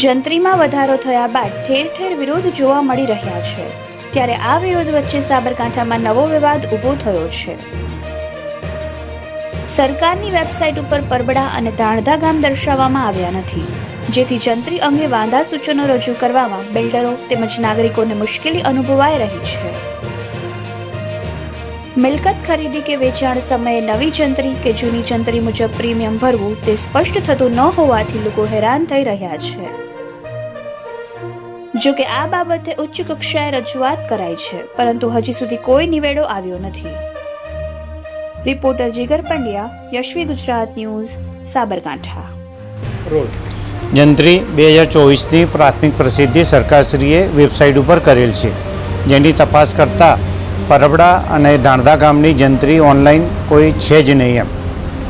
જંત્રીમાં વધારો થયા બાદ ઠેર ઠેર વિરોધ જોવા મળી રહ્યા છે. ત્યારે આ વિરોધ વચ્ચે સાબરકાંઠામાં નવો વિવાદ ઊભો થયો છે. સરકારની વેબસાઇટ ઉપર પરબડા અને દાણધા ગામ દર્શાવવામાં આવ્યા નથી. જેથી જંત્રી અંગે વાંધા સૂચનો રજૂ કરવામાં બિલ્ડરો તેમજ નાગરિકોને મુશ્કેલી અનુભવાઈ રહી છે. મિલકત ખરીદી કે વેચાણ સમયે નવી જંત્રી કે જૂની જંત્રી મુજબ પ્રીમિયમ ભરવું તે સ્પષ્ટ થતું ન હોવાથી લોકો હેરાન થઈ રહ્યા છે. જો કે આ બાબતે ઉચ્ચ કક્ષાએ રજૂઆત કરાઈ છે, પરંતુ હજી સુધી કોઈ નિવેડો આવ્યો નથી. Reporter Jigar Pandya, Yashvi Gujarat news, Sabarkantha. જંત્રી બે હજાર ચોવીસની પ્રાથમિક પ્રસિદ્ધિ સરકારશ્રીએ વેબસાઇટ ઉપર કરેલ છે, જેની તપાસ કરતાં પરબડા અને ધાણધા ગામની જંત્રી ઓનલાઈન કોઈ છે જ નહીં એમ.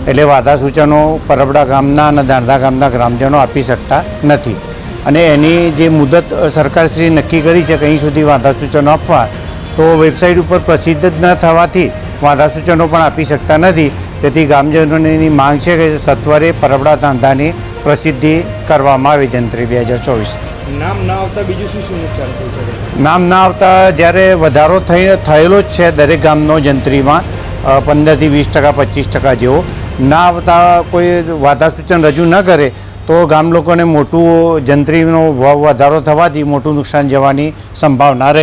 એટલે વાધા સૂચનો પરબડા ગામના અને ધાણધા ગામના ગ્રામજનો આપી શકતા નથી. અને એની જે મુદત સરકારશ્રીએ નક્કી કરી છે કે અહીં સુધી વાંધા સૂચનો આપવા તો વેબસાઇટ ઉપર પ્રસિદ્ધ જ ન થવાથી વાંધા સૂચનો પણ આપી શકતા નથી. તેથી ગામજનોની માંગ છે કે સત્વરે પરબડા ધાંધાની પ્રસિદ્ધિ કરવામાં આવે જંત્રી બે હજાર ચોવીસ. નામ ના આવતા બીજું શું શું નુકસાન થઈ શકે નામ ના આવતા જ્યારે વધારો થઈ થયેલો જ છે દરેક ગામનો જંત્રીમાં પંદરથી વીસ ટકા પચીસ ટકા જેવો. ના આવતા કોઈ વાધા સૂચન રજૂ ન કરે તો ગામ લોકોને મોટું જંત્રીનો ભાવ વધારો થવાથી મોટું નુકસાન જવાની સંભાવના રહે.